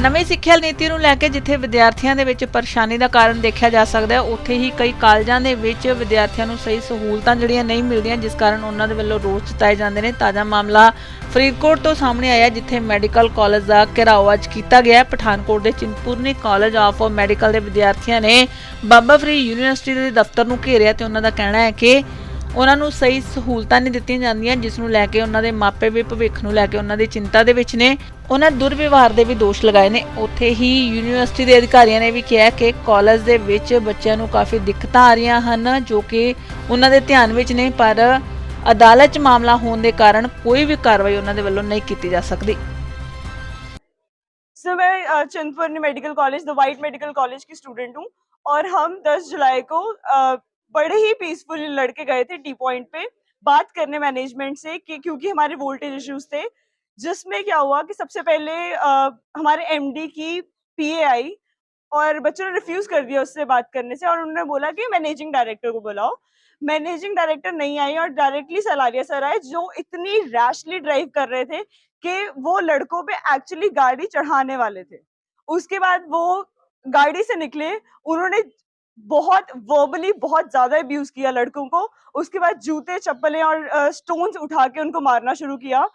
ਨਵੀਂ ਸਿੱਖਿਆ ਨੀਤੀ ਨੂੰ ਲੈ ਕੇ ਜਿੱਥੇ ਵਿਦਿਆਰਥੀਆਂ ਦੇ ਵਿੱਚ ਪਰੇਸ਼ਾਨੀ ਦਾ ਕਾਰਨ ਦੇਖਿਆ ਜਾ ਸਕਦਾ ਹੈ, ਉੱਥੇ ਹੀ ਕਈ ਕਾਲਜਾਂ ਦੇ ਵਿੱਚ ਵਿਦਿਆਰਥੀਆਂ ਨੂੰ ਸਹੀ ਸਹੂਲਤਾਂ ਜਿਹੜੀਆਂ ਨਹੀਂ ਮਿਲਦੀਆਂ, ਜਿਸ ਕਾਰਨ ਉਹਨਾਂ ਦੇ ਵੱਲੋਂ ਰੋਸ ਜਤਾਏ ਜਾਂਦੇ ਨੇ। ਤਾਜ਼ਾ ਮਾਮਲਾ ਫਰੀਦਕੋਟ ਤੋਂ ਸਾਹਮਣੇ ਆਇਆ ਜਿੱਥੇ ਮੈਡੀਕਲ ਕਾਲਜ ਦਾ ਘਿਰਾਓ ਅੱਜ ਕੀਤਾ ਗਿਆ ਪਠਾਨਕੋਟ ਦੇ ਚਿੰਤਪੁਰਨੀ ਕਾਲਜ ਆਫ ਮੈਡੀਕਲ ਦੇ ਵਿਦਿਆਰਥੀਆਂ ਨੇ ਬਾਬਾ ਫਰੀ ਯੂਨੀਵਰਸਿਟੀ ਦੇ ਦਫ਼ਤਰ ਨੂੰ ਘੇਰਿਆ ਤੇ ਉਹਨਾਂ ਦਾ ਕਹਿਣਾ ਹੈ ਕਿ ਉਹਨਾਂ ਨੂੰ ਸਹੀ ਸਹੂਲਤਾਂ ਨਹੀਂ ਦਿੱਤੀਆਂ ਜਾਂਦੀਆਂ ਜਿਸ ਨੂੰ ਲੈ ਕੇ ਉਹਨਾਂ ਦੇ ਮਾਪੇ ਵੀ ਭਵਿੱਖ ਨੂੰ ਲੈ ਕੇ ਉਹਨਾਂ ਦੀ ਚਿੰਤਾ ਦੇ ਵਿੱਚ ਨੇ ਉਹਨਾਂ ਦੁਰਵਿਵਹਾਰ ਦੇ ਵੀ ਦੋਸ਼ ਲਗਾਏ ਨੇ ਉੱਥੇ ਹੀ ਯੂਨੀਵਰਸਿਟੀ ਦੇ ਅਧਿਕਾਰੀਆਂ ਨੇ ਵੀ ਕਿਹਾ ਕਿ ਕਾਲਜ ਦੇ ਵਿੱਚ ਬੱਚਿਆਂ ਨੂੰ ਕਾਫੀ ਦਿੱਕਤਾਂ ਆ ਰਹੀਆਂ ਹਨ ਜੋ ਕਿ ਉਹਨਾਂ ਦੇ ਧਿਆਨ ਵਿੱਚ ਨੇ ਪਰ ਅਦਾਲਤ 'ਚ ਮਾਮਲਾ ਹੋਣ ਦੇ ਕਾਰਨ ਕੋਈ ਵੀ ਕਾਰਵਾਈ ਉਹਨਾਂ ਦੇ ਵੱਲੋਂ ਨਹੀਂ ਕੀਤੀ ਜਾ ਸਕਦੀ सर मैं अ, Chintpurni medical college the white medical college की स्टूडेंट हूँ और हम 10 जुलाई को अ, बड़े ही पीसफुल लड़के गए थे टी पॉइंट पे बात करने मैनेजमेंट से कि क्योंकि हमारे वोल्टेज इश्यूज़ थे जिसमें क्या हुआ कि सबसे पहले अ, हमारे एमडी की पीए आई और बच्चों ने रिफ्यूज कर दिया उससे बात करने से और उन्होंने बोला कि मैनेजिंग डायरेक्टर को बुलाओ। मैनेजिंग डायरेक्टर नहीं आई और डायरेक्टली सलारिया सर आए जो इतनी रैशली ड्राइव कर रहे थे कि वो लड़कों पे एक्चुअली गाड़ी चढ़ाने वाले थे। उसके बाद वो गाड़ी से निकले उन्होंने बहुत वर्बली बहुत ज़्यादा अब्यूज किया लड़कों को। उसके बाद जूते, चप्पलें और स्टोन्स उठा के उनको मारना शुरू किया।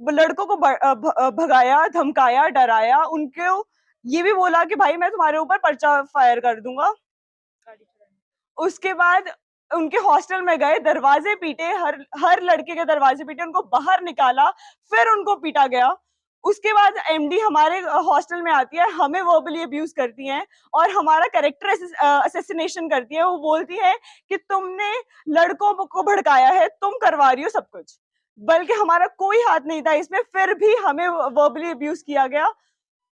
लड़कों को भगाया, धमकाया, डराया, उनको ये भी बोला कि, भाई, मैं तुम्हारे ऊपर पर्चा फायर कर दूँगा। उसके बाद उनके हॉस्टल में गए, दरवाजे पीटे, हर हर लड़के के दरवाजे पीटे, उनको बाहर निकाला, फिर उनको पीटा गया। उसके बाद एमडी हमारे हॉस्टल में आती है, हमें वर्बली अब्यूज करती हैं और हमारा करेक्टर असेसिनेशन करती है। वो बोलती है कि तुमने लड़कों को भड़काया है, तुम करवा रही हो सब कुछ। बल्कि हमारा कोई हाथ नहीं था इसमें, फिर भी हमें वर्बली अब्यूज किया गया।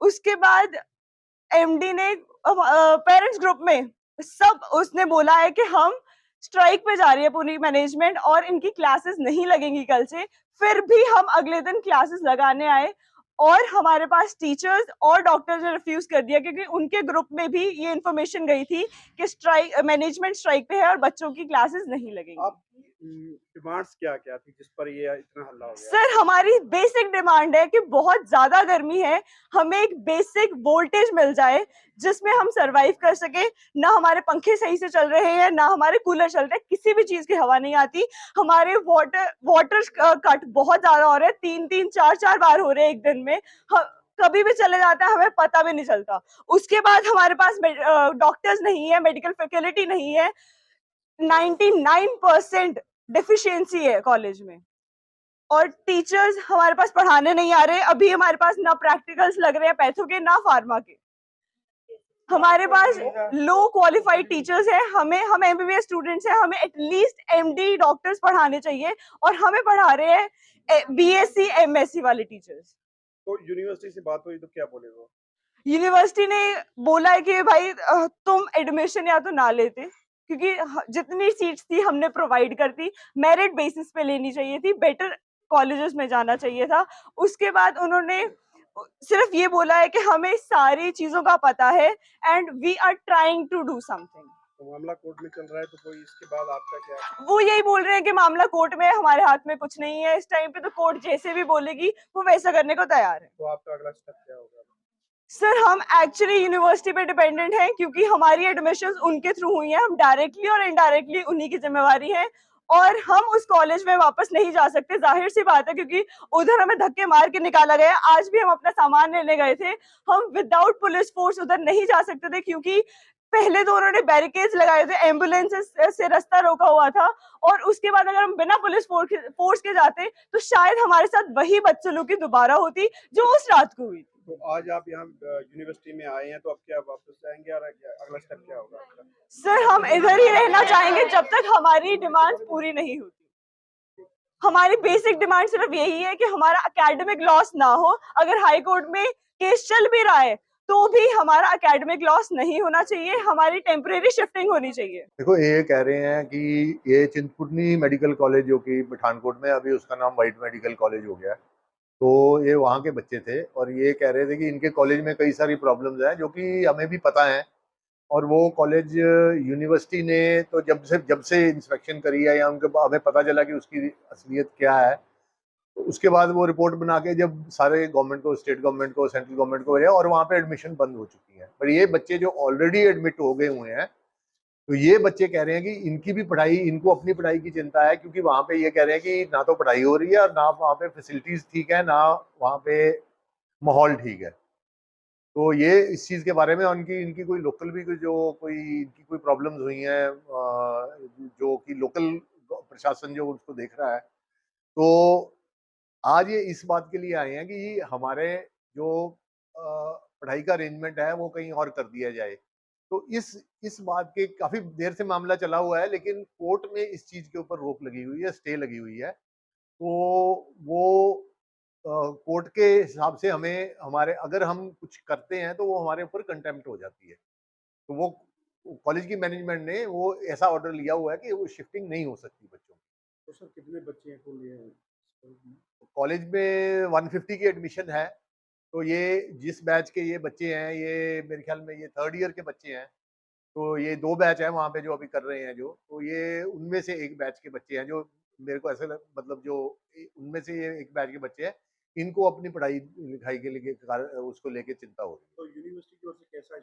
उसके बाद एमडी ने पेरेंट्स ग्रुप में सब उसने बोला है कि हम स्ट्राइक पे जा रही है पूरी मैनेजमेंट और इनकी क्लासेस नहीं लगेंगी कल से, फिर भी हम अगले दिन क्लासेस लगाने आए और हमारे पास टीचर्स और डॉक्टर्स ने रिफ्यूज कर दिया क्योंकि उनके ग्रुप में भी ये इन्फॉर्मेशन गई थी कि स्ट्राइक मैनेजमेंट स्ट्राइक पे है और बच्चों की क्लासेस नहीं लगेंगी। डिमांड्स क्या क्या थी, जिस पर ये इतना हल्ला हो गया? सर, हमारी बेसिक डिमांड है कि बहुत ज़्यादा गर्मी है, हमें एक बेसिक वोल्टेज मिल जाए, जिसमें हम सरवाइव कर सके। ना हमारे पंखे सही से चल रहे हैं, ना हमारे कूलर चल रहे हैं, किसी भी चीज़ की हवा नहीं आती। हमारे वाटर वाटर कट बहुत ज़्यादा हो रहे हैं तीन तीन चार चार बार हो रहे हैं एक दिन में। कभी भी चले जाता है, हमें पता भी नहीं चलता। उसके बाद हमारे पास डॉक्टर्स नहीं है, मेडिकल फैसिलिटी नहीं है। 99 परसेंट डिफिशियंसी है कॉलेज में। और टीचर्स हमारे पास पढ़ाने नहीं आ रहे अभी हमारे पास ना प्रैक्टिकल्स लग रहे हैं पैथो के ना फार्मा के। हमारे पास लो क्वालिफाइड टीचर्स हैं हमें हम एमबीबीएस स्टूडेंट्स हैं हमें एटलीस्ट एमडी डॉक्टर्स पढ़ाने चाहिए और हमें पढ़ा रहे हैं बीएससी एमएससी वाले टीचर्स तो यूनिवर्सिटी से बात हुई तो क्या बोले वो? यूनिवर्सिटी ने बोला है कि भाई तुम एडमिशन या तो ना लेते। क्योंकि जितनी सीट्स थी हमने प्रोवाइड कर दी मेरिट बेसिस पे लेनी चाहिए थी बेटर कॉलेजेस में जाना चाहिए था। उसके बाद उन्होंने सिर्फ़ ये बोला है कि हमें सारी चीज़ों का पता है and we are trying to do something मामला कोर्ट में चल रहा है तो कोई इसके बाद आपका क्या वो यही बोल रहे हैं कि मामला कोर्ट में हमारे हाथ में कुछ नहीं है इस टाइम पे तो कोर्ट जैसे भी बोलेगी वो वैसा करने को तैयार है। तो आपका अगला स्टेप क्या होगा? सर हम एक्चुअली यूनिवर्सिटी पे डिपेंडेंट हैं क्योंकि हमारी एडमिशंस उनके थ्रू हुई हैं। हम डायरेक्टली और इनडायरेक्टली उन्हीं की जिम्मेवारी है और हम उस कॉलेज में वापस नहीं जा सकते। ज़ाहिर सी बात है क्योंकि उधर हमें धक्के मार के निकाला गया आज भी हम अपना सामान लेने गए थे। हम विदाउट पुलिस फोर्स उधर नहीं जा सकते थे क्योंकि पहले तो उन्होंने बैरिकेड्स लगाए थे एम्बुलेंसेस से रास्ता रोका हुआ था और उसके बाद अगर हम बिना पुलिस फोर्स के जाते तो शायद हमारे साथ वही बदसलूकी दोबारा होती जो उस रात को हुई तो आज आप यहाँ यूनिवर्सिटी में आए हैं तो अब क्या वापस जाएँगे और अगला स्टेप क्या होगा आपका? सर हम इधर ही रहना चाहेंगे जब तक हमारी डिमांड पूरी नहीं होती। हमारी बेसिक डिमांड सिर्फ़ यही है कि हमारा एकेडमिक लॉस ना हो। अगर हाई कोर्ट में केस चल भी रहा है तो भी हमारा एकेडमिक लॉस नहीं होना चाहिए हमारी टेम्परेरी शिफ्टिंग होनी चाहिए। देखो ये कह रहे हैं कि ये चिंतपूर्णी मेडिकल कॉलेज जो कि पठानकोट में अभी उसका नाम वाइट मेडिकल कॉलेज हो गया है। तो ये वहाँ के बच्चे थे और ये कह रहे थे कि इनके कॉलेज में कई सारी प्रॉब्लम्स हैं जो कि हमें भी पता है। और वो कॉलेज यूनिवर्सिटी ने तो जब से जब से इंस्पेक्शन करी है या उनके हमें पता चला कि उसकी असलियत क्या है तो उसके बाद वो रिपोर्ट बना के जब सारे गवर्नमेंट को, स्टेट गवर्नमेंट को, सेंट्रल गवर्नमेंट को और वहाँ पे एडमिशन बंद हो चुकी है। पर ये बच्चे जो ऑलरेडी एडमिट हो गए हुए हैं तो ये बच्चे कह रहे हैं कि इनकी भी पढ़ाई, इनको अपनी पढ़ाई की चिंता है क्योंकि वहाँ पे ये कह रहे हैं कि ना तो पढ़ाई हो रही है और ना वहाँ पे फैसिलिटीज़ ठीक है, ना वहाँ पे माहौल ठीक है। तो ये इस चीज़ के बारे में उनकी, इनकी कोई लोकल भी कोई जो कोई, इनकी कोई प्रॉब्लम्स हुई हैं जो कि लोकल प्रशासन जो उसको देख रहा है तो आज ये इस बात के लिए आए हैं कि हमारे जो पढ़ाई का अरेंजमेंट है वो कहीं और कर दिया जाए। तो इस इस बात के काफ़ी देर से मामला चला हुआ है लेकिन कोर्ट में इस चीज़ के ऊपर रोक लगी हुई है स्टे लगी हुई है। तो वो कोर्ट के हिसाब से हमें हमारे अगर हम कुछ करते हैं तो वो हमारे ऊपर कंटेम्प्ट हो जाती है। तो वो कॉलेज की मैनेजमेंट ने वो ऐसा ऑर्डर लिया हुआ है कि वो शिफ्टिंग नहीं हो सकती बच्चों की। तो सर कितने बच्चे हैं कुल ये? में? कॉलेज में 150 की एडमिशन है। तो ये जिस बैच के ये बच्चे हैं, ये मेरे ख्याल में ये थर्ड ईयर के बच्चे हैं तो ये दो बैच है वहाँ पे जो अभी कर रहे हैं जो तो ये उनमें से एक बैच के बच्चे हैं जो मेरे को ऐसे मतलब जो उनमें से ये एक बैच के बच्चे हैं, इनको अपनी पढ़ाई लिखाई के लिए उसको लेके चिंता हो रही है। तो यूनिवर्सिटी की ओर से कैसा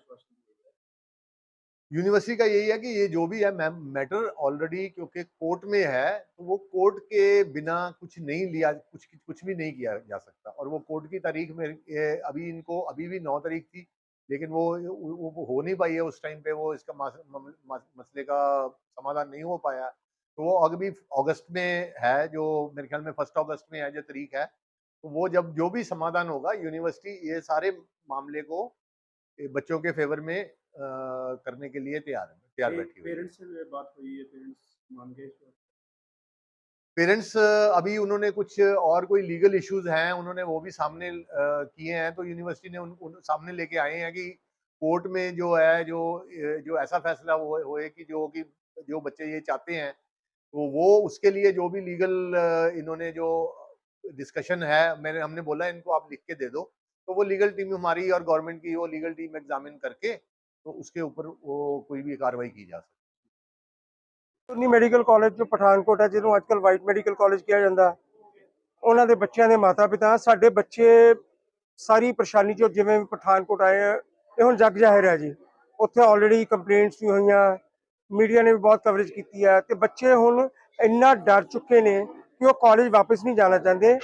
यूनिवर्सिटी का यही है कि ये जो भी है मैम मैटर ऑलरेडी क्योंकि कोर्ट में है तो वो कोर्ट के बिना कुछ नहीं लिया कुछ कुछ भी नहीं किया जा सकता। और वो कोर्ट की तारीख में अभी इनको अभी भी नौ तारीख थी लेकिन वो वो, हो नहीं पाई है उस टाइम पे वो इसका मसले का समाधान नहीं हो पाया। तो वो अभी अगस्त में है जो मेरे ख्याल में फ़र्स्ट अगस्त में है जो तारीख है तो वो जब जो भी समाधान होगा यूनिवर्सिटी ये सारे मामले को बच्चों के फेवर में करने के लिए तैयार है तैयार बैठी हुई पेरेंट्स से बात हुई है पेरेंट्स मान गए? पेरेंट्स अभी उन्होंने कुछ और कोई लीगल इश्यूज़ हैं उन्होंने वो भी सामने किए हैं तो यूनिवर्सिटी ने उन, उन सामने लेके आए हैं कि कोर्ट में जो है जो जो ऐसा फैसला हो होए कि जो कि जो बच्चे ये चाहते हैं तो वो उसके लिए जो भी लीगल इन्होंने जो डिस्कशन है मैंने हमने बोला इनको आप लिख के दे दो तो वो लीगल टीम हमारी और गवर्नमेंट की वो लीगल टीम एग्जामिन करके तो उसके ऊपर वो कोई भी कार्रवाई की जा सकती है ਉਨੀ ਮੈਡੀਕਲ ਕਾਲਜ ਜੋ ਪਠਾਨਕੋਟ ਹੈ ਜਿਹਨੂੰ ਅੱਜਕੱਲ ਵਾਈਟ ਮੈਡੀਕਲ ਕਾਲਜ ਕਿਹਾ ਜਾਂਦਾ ਉਹਨਾਂ ਦੇ ਬੱਚਿਆਂ ਦੇ ਮਾਤਾ-ਪਿਤਾ ਸਾਡੇ ਬੱਚੇ ਸਾਰੀ ਪਰੇਸ਼ਾਨੀ ਚੋਂ ਜਿਵੇਂ ਵੀ ਪਠਾਨਕੋਟ ਆਏ ਆ ਇਹ ਹੁਣ ਜੱਗ ਜ਼ਾਹਿਰ ਹੈ ਜੀ ਉੱਥੇ ਆਲਰੇਡੀ ਕੰਪਲੇਂਟਸ ਵੀ ਹੋਈਆਂ ਮੀਡੀਆ ਨੇ ਵੀ ਬਹੁਤ ਕਵਰੇਜ ਕੀਤੀ ਹੈ ਤੇ ਬੱਚੇ ਹੁਣ ਇੰਨਾ ਡਰ ਚੁੱਕੇ ਨੇ ਕਿ ਉਹ ਕਾਲਜ ਵਾਪਸ ਨਹੀਂ ਜਾਣਾ ਚਾਹੁੰਦੇ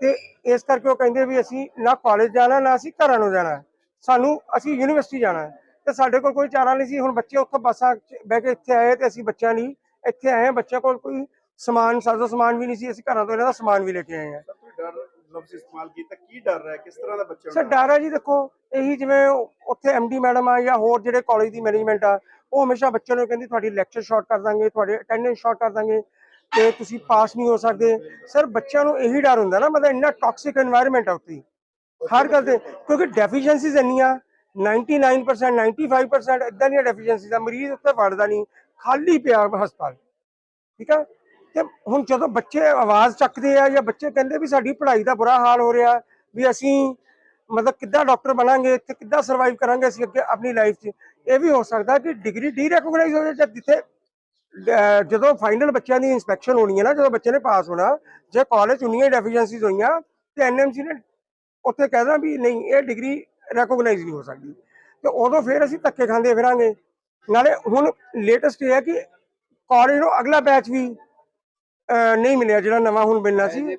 ਤੇ ਇਸ ਕਰਕੇ ਉਹ ਕਹਿੰਦੇ ਵੀ ਅਸੀਂ ਨਾ ਕਾਲਜ ਜਾਣਾ ਨਾ ਅਸੀਂ ਘਰਾਂ ਨੂੰ ਜਾਣਾ ਸਾਨੂੰ ਅਸੀਂ ਯੂਨੀਵਰਸਿਟੀ ਜਾਣਾ ਹੈ ਤੇ ਸਾਡੇ ਕੋਲ ਕੋਈ ਚਾਰਾ ਨਹੀਂ ਸੀ। ਹੁਣ ਬੱਚੇ ਉੱਥੋਂ ਬੱਸਾਂ ਬਹਿ ਕੇ ਇੱਥੇ ਆਏ ਤੇ ਅਸੀਂ ਬੱਚਿਆਂ ਲਈ ਇੱਥੇ ਆਏ ਬੱਚਿਆਂ ਕੋਲ ਕੋਈ ਸਮਾਨ ਸਾਜ਼ੋ ਸਮਾਨ ਵੀ ਨਹੀਂ ਸੀ। ਅਸੀਂ ਘਰਾਂ ਤੋਂ ਇਹਨਾਂ ਦਾ ਸਮਾਨ ਵੀ ਲੈ ਕੇ ਆਏ ਆ ਸਰ ਡਰ ਹੈ? ਜੀ ਦੇਖੋ ਇਹੀ ਜਿਵੇਂ ਉੱਥੇ ਐਮਡੀ ਮੈਡਮ ਆ ਜਾਂ ਹੋਰ ਜਿਹੜੇ ਕਾਲਜ ਦੀ ਮੈਨੇਜਮੈਂਟ ਆ ਉਹ ਹਮੇਸ਼ਾ ਬੱਚਿਆਂ ਨੂੰ ਕਹਿੰਦੀ ਤੁਹਾਡੀ ਲੈਕਚਰ ਸ਼ਾਰਟ ਕਰ ਦਾਂਗੇ ਤੁਹਾਡੇ ਅਟੈਂਡੈਂਸ ਸ਼ਾਰਟ ਕਰ ਦਾਂਗੇ ਤੇ ਤੁਸੀਂ ਪਾਸ ਨਹੀਂ ਹੋ ਸਕਦੇ। ਸਰ ਬੱਚਿਆਂ ਨੂੰ ਇਹੀ ਡਰ ਹੁੰਦਾ ਨਾ ਮਤਲਬ ਇੰਨਾ ਟਾਕਸਿਕ এনवायरमेंट ਆ ਉੱਥੇ। ਹਰ ਗੱਲ 'ਤੇ ਕਿਉਂਕਿ ਡੈਫੀਸ਼ੀਐਂਸੀਜ਼ ਇੰਨੀਆਂ 99% 95% ਇਦਾਂ ਦੀਆਂ ਡੈਫੀਸ਼ੀਐਂਸੀਜ਼ ਆ, ਮਰੀਜ਼ ਉੱਥੇ ਵੜਦਾ ਨਹੀਂ, ਖਾਲੀ ਪਿਆ ਹਸਪਤਾਲ। ਠੀਕ ਹੈ ਤੇ ਹੁਣ ਜਦੋਂ ਬੱਚੇ ਆਵਾਜ਼ ਚੱਕਦੇ ਆ ਜਾਂ ਬੱਚੇ ਕਹਿੰਦੇ ਵੀ ਸਾਡੀ ਪੜ੍ਹਾਈ ਦਾ ਬੁਰਾ ਹਾਲ ਹੋ ਰਿਹਾ, ਵੀ ਅਸੀਂ ਮਤਲਬ ਕਿੱਦਾਂ ਡਾਕਟਰ ਬਣਾਂਗੇ, ਇੱਥੇ ਕਿੱਦਾਂ ਸਰਵਾਈਵ ਕਰਾਂਗੇ ਅਸੀਂ ਅੱਗੇ ਆਪਣੀ ਲਾਈਫ 'ਚ, ਇਹ ਵੀ ਹੋ ਸਕਦਾ ਕਿ ਡਿਗਰੀ ਡੀ ਰੈਕੋਗਨਾਈਜ਼ ਹੋ ਜਾਵੇ ਜਾਂ ਜਿੱਥੇ ਜਦੋਂ ਫਾਈਨਲ ਬੱਚਿਆਂ ਦੀ ਇਨਸਪੈਕਸ਼ਨ ਹੋਣੀ ਹੈ ਨਾ, ਜਦੋਂ ਬੱਚੇ ਨੇ ਪਾਸ ਹੋਣਾ, ਜੇ ਕਾਲਜ ਉਨੀਆਂ ਡੈਫੀਸ਼ੀਐਂਸੀਜ਼ ਹੋਈਆਂ, ਤੇ ਐਨਐਮਸੀ ਨੇ ਉੱਥੇ ਕਹਿ ਦੇਣਾ ਵੀ ਨਹੀਂ, ਇਹ ਡਿਗਰੀ ਰੈਕੋਗਨਾਈਜ਼ ਨਹੀਂ ਹੋ ਸਕਦੀ। ਤੇ ਉਦੋਂ ਫਿਰ ਅਸੀਂ ਧੱਕੇ ਖਾਂਦੇ ਫਿਰਾਂਗੇ। ਨਾਲੇ ਹੁਣ ਲੇਟੈਸਟ ਇਹ ਹੈ ਕਿ ਕਾਲਜ ਨੂੰ ਅਗਲਾ ਬੈਚ ਵੀ ਨਹੀਂ ਮਿਲਿਆ ਜਿਹੜਾ ਨਵਾਂ ਹੁਣ ਮਿਲਣਾ ਸੀ।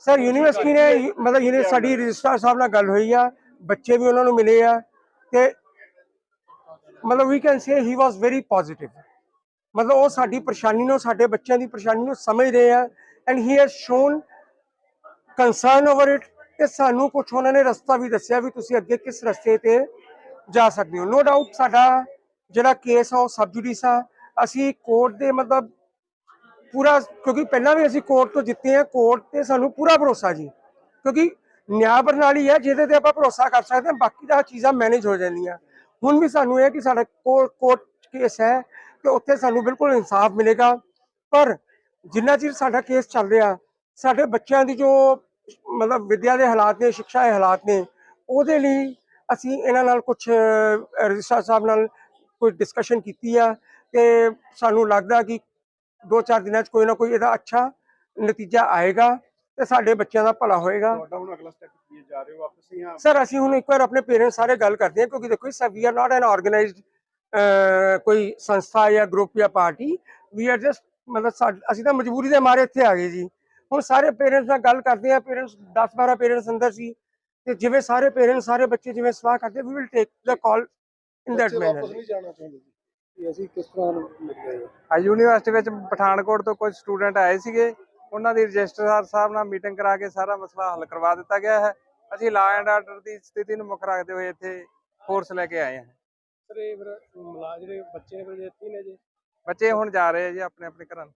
ਸਰ ਯੂਨੀਵਰਸਿਟੀ ਨੇ ਮਤਲਬ ਯੂਨੀ ਸਾਡੀ ਰਜਿਸਟਰ ਸਾਹਿਬ ਨਾਲ ਗੱਲ ਹੋਈ ਆ ਬੱਚੇ ਵੀ ਉਹਨਾਂ ਨੂੰ ਮਿਲੇ ਆ ਤੇ ਮਤਲਬ we can say he was very positive ਮਤਲਬ ਉਹ ਸਾਡੀ ਪਰੇਸ਼ਾਨੀ ਨੂੰ ਸਾਡੇ ਬੱਚਿਆਂ ਦੀ ਪਰੇਸ਼ਾਨੀ ਨੂੰ ਸਮਝ ਰਹੇ ਆ and he has shown concern over it ਤੇ ਸਾਨੂੰ ਕੁਝ ਉਹਨਾਂ ਨੇ ਰਸਤਾ ਵੀ ਦੱਸਿਆ ਵੀ ਤੁਸੀਂ ਅੱਗੇ ਕਿਸ ਰਸਤੇ ਤੇ ਜਾ ਸਕਦੇ ਹੋ। ਨੋ ਡਾਊਟ ਸਾਡਾ ਜਿਹੜਾ ਕੇਸ ਆ ਉਹ ਸਬਜੂਡੀਸ ਆ। ਅਸੀਂ ਕੋਰਟ ਦੇ ਮਤਲਬ ਪੂਰਾ, ਕਿਉਂਕਿ ਪਹਿਲਾਂ ਵੀ ਅਸੀਂ ਕੋਰਟ ਤੋਂ ਜਿੱਤੇ ਆ ਕੋਰਟ ਤੇ ਸਾਨੂੰ ਪੂਰਾ ਭਰੋਸਾ ਜੀ। ਕਿਉਂਕਿ ਨਿਆਂ ਪ੍ਰਣਾਲੀ ਹੈ ਜਿਹਦੇ ਤੇ ਆਪਾਂ ਭਰੋਸਾ ਕਰ ਸਕਦੇ ਹਾਂ, ਬਾਕੀ ਦਾ ਚੀਜ਼ਾਂ ਮੈਨੇਜ ਹੋ ਜਾਂਦੀਆਂ। ਹੁਣ ਵੀ ਸਾਨੂੰ ਇਹ ਕਿ ਸਾਡਾ ਕੋਰਟ ਕੇਸ ਹੈ, ਤੇ ਉੱਥੇ ਸਾਨੂੰ ਬਿਲਕੁਲ ਇਨਸਾਫ ਮਿਲੇਗਾ। ਪਰ ਜਿੰਨਾ ਚਿਰ ਸਾਡਾ ਕੇਸ ਚੱਲ ਰਿਹਾ, ਸਾਡੇ ਬੱਚਿਆਂ ਦੀ ਜੋ ਮਤਲਬ ਵਿਦਿਆ ਦੇ ਹਾਲਾਤ ਨੇ ਸਿੱਖਿਆ ਦੇ ਹਾਲਾਤ ਨੇ ਉਹਦੇ ਲਈ ਅਸੀਂ ਇਹਨਾਂ ਨਾਲ ਕੁਝ ਰਜਿਸਟਰ ਸਾਹਿਬ ਨਾਲ ਕੋਈ ਡਿਸਕਸ਼ਨ ਕੀਤੀ ਆ ਤੇ ਸਾਨੂੰ ਲੱਗਦਾ ਕਿ ਦੋ ਚਾਰ ਦਿਨਾਂ 'ਚ ਕੋਈ ਨਾ ਕੋਈ ਇਹਦਾ ਅੱਛਾ ਨਤੀਜਾ ਆਏਗਾ ਤੇ ਸਾਡੇ ਬੱਚਿਆਂ ਦਾ ਭਲਾ ਹੋਏਗਾ। ਤੁਹਾਡਾ ਹੁਣ ਅਗਲਾ ਸਟੈਪ ਕੀ ਜਾ ਰਹੇ ਹੋ ਵਾਪਸ ਜਾਂ ਸਰ ਅਸੀਂ ਹੁਣ ਇੱਕ ਵਾਰ ਆਪਣੇ ਪੇਰੈਂਟਸ ਸਾਰੇ ਗੱਲ ਕਰਦੇ ਹਾਂ ਕਿਉਂਕਿ ਦੇਖੋ sir we are not an organised ਕੋਈ ਸੰਸਥਾ ਜਾਂ ਗਰੁੱਪ ਜਾਂ ਪਾਰਟੀ ਵੀ ਆਰ ਜਸਟ ਮਤਲਬ ਅਸੀਂ ਤਾਂ ਮਜਬੂਰੀ ਦੇ ਮਾਰੇ ਇੱਥੇ ਆ ਗਏ ਜੀ। ਹੁਣ ਸਾਰੇ ਪੇਰੈਂਟਸ ਨਾਲ ਗੱਲ ਕਰਦੇ ਆ ਪੇਰੈਂਟਸ 10 12 ਪੇਰੈਂਟਸ ਅੰਦਰ ਸੀ ਤੇ ਜਿਵੇਂ ਸਾਰੇ ਪੇਰੈਂਟਸ ਸਾਰੇ ਬੱਚੇ ਜਿਵੇਂ ਸਲਾਹ ਕਰਦੇ we will take the call in that manner ਜਾਣਾ ਚਾਹੁੰਦੇ ਜੀ। ਅਸੀਂ ਕਿਸ ਤਰ੍ਹਾਂ ਲੱਗਿਆ ਆ? ਯੂਨੀਵਰਸਿਟੀ ਵਿੱਚ ਪਠਾਨਕੋਟ ਤੋਂ ਕੁਝ ਸਟੂਡੈਂਟ ਆਏ ਸੀਗੇ ਉਹਨਾਂ ਦੀ ਰਜਿਸਟਰਾਰ ਸਾਹਿਬ ਨਾਲ ਮੀਟਿੰਗ ਕਰਾ ਕੇ ਸਾਰਾ ਮਸਲਾ ਹੱਲ ਕਰਵਾ ਦਿੱਤਾ ਗਿਆ ਹੈ। ਅਸੀਂ ਲਾ ਐਂਡ ਆਰਡਰ ਦੀ ਸਥਿਤੀ ਨੂੰ ਮੁੱਖ ਰੱਖਦੇ ਹੋਏ ਇੱਥੇ ਫੋਰਸ ਲੈ ਕੇ ਆਏ ਹਾਂ। ਸਰ ਇਹ ਮਲਾ ਜਿਹੜੇ ਬੱਚੇ ਨੇ ਫਿਰ ਇੱਥੇ ਨੇ ਜੀ? ਬੱਚੇ ਹੁਣ ਜਾ ਰਹੇ ਆ ਜੀ ਆਪਣੇ ਆਪਣੇ ਘਰਾਂ ਨੂੰ।